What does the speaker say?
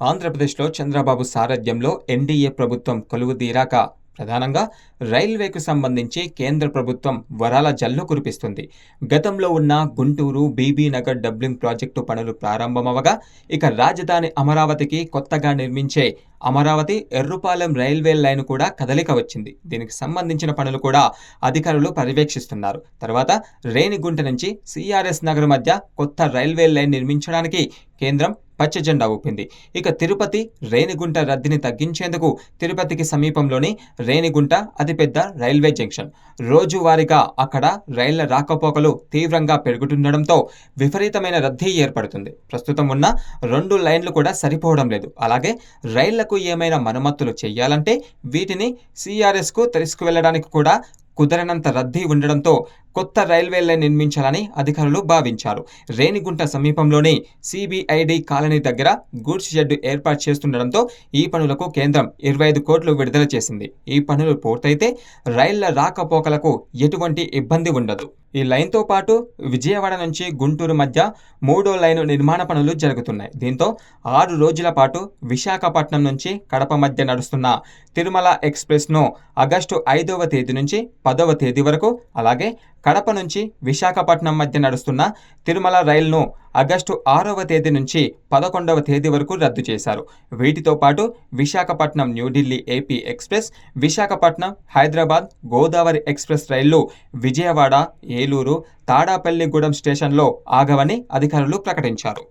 ఆంధ్రప్రదేశ్లో చంద్రబాబు సారథ్యంలో ఎన్డీఏ ప్రభుత్వం కొలువుదీరాక ప్రధానంగా రైల్వేకు సంబంధించి కేంద్ర ప్రభుత్వం వరాల జల్లు కురిపిస్తుంది. గతంలో ఉన్న Guntur Bibinagar doubling project పనులు ప్రారంభమవగా ఇక రాజధాని అమరావతికి కొత్తగా నిర్మించే అమరావతి ఎర్రుపాలెం రైల్వే లైన్ కూడా కదలిక వచ్చింది. దీనికి సంబంధించిన పనులు కూడా అధికారులు పర్యవేక్షిస్తున్నారు. తర్వాత రేణిగుంట నుంచి సిఆర్ఎస్ నగర్ మధ్య కొత్త రైల్వే లైన్ నిర్మించడానికి కేంద్రం పచ్చ జెండా ఊపింది. ఇక తిరుపతి రేణిగుంట రద్దీని తగ్గించేందుకు తిరుపతికి సమీపంలోని రేణిగుంట అతిపెద్ద రైల్వే జంక్షన్. రోజువారీగా అక్కడ రైళ్ళ రాకపోకలు తీవ్రంగా పెరుగుతుండడంతో విపరీతమైన రద్దీ ఏర్పడుతుంది. ప్రస్తుతం ఉన్న రెండు లైన్లు కూడా సరిపోవడం లేదు. అలాగే రైళ్ళకు ఏమైనా మరమ్మతులు చేయాలంటే వీటిని సిఆర్ఎస్కు తీసుకువెళ్ళడానికి కూడా కుదరనంత రద్దీ ఉండడంతో కొత్త రైల్వే లైన్ నిర్మించాలని అధికారులు భావించారు. రేణిగుంట సమీపంలోని సిబిఐడి కాలనీ దగ్గర గూడ్స్ షెడ్ ఏర్పాటు చేస్తుండడంతో ఈ పనులకు కేంద్రం ఇరవై ఐదు కోట్లు విడుదల చేసింది. ఈ పనులు పూర్తయితే రైళ్ళ రాకపోకలకు ఎటువంటి ఇబ్బంది ఉండదు. ఈ లైన్తో పాటు విజయవాడ నుంచి గుంటూరు మధ్య మూడో లైను నిర్మాణ పనులు జరుగుతున్నాయి. దీంతో ఆరు రోజుల పాటు విశాఖపట్నం నుంచి కడప మధ్య నడుస్తున్న తిరుమల ఎక్స్ప్రెస్ను ఆగస్టు ఐదవ తేదీ నుంచి పదవ తేదీ వరకు అలాగే కడప నుంచి విశాఖపట్నం మధ్య నడుస్తున్న తిరుమల రైలును ఆగస్టు ఆరవ తేదీ నుంచి పదకొండవ తేదీ వరకు రద్దు చేశారు. వీటితో పాటు Visakhapatnam New Delhi AP express Visakhapatnam Hyderabad Godavari express రైళ్ళు విజయవాడ ఏలూరు తాడాపల్లిగూడెం స్టేషన్లో ఆగవని అధికారులు ప్రకటించారు.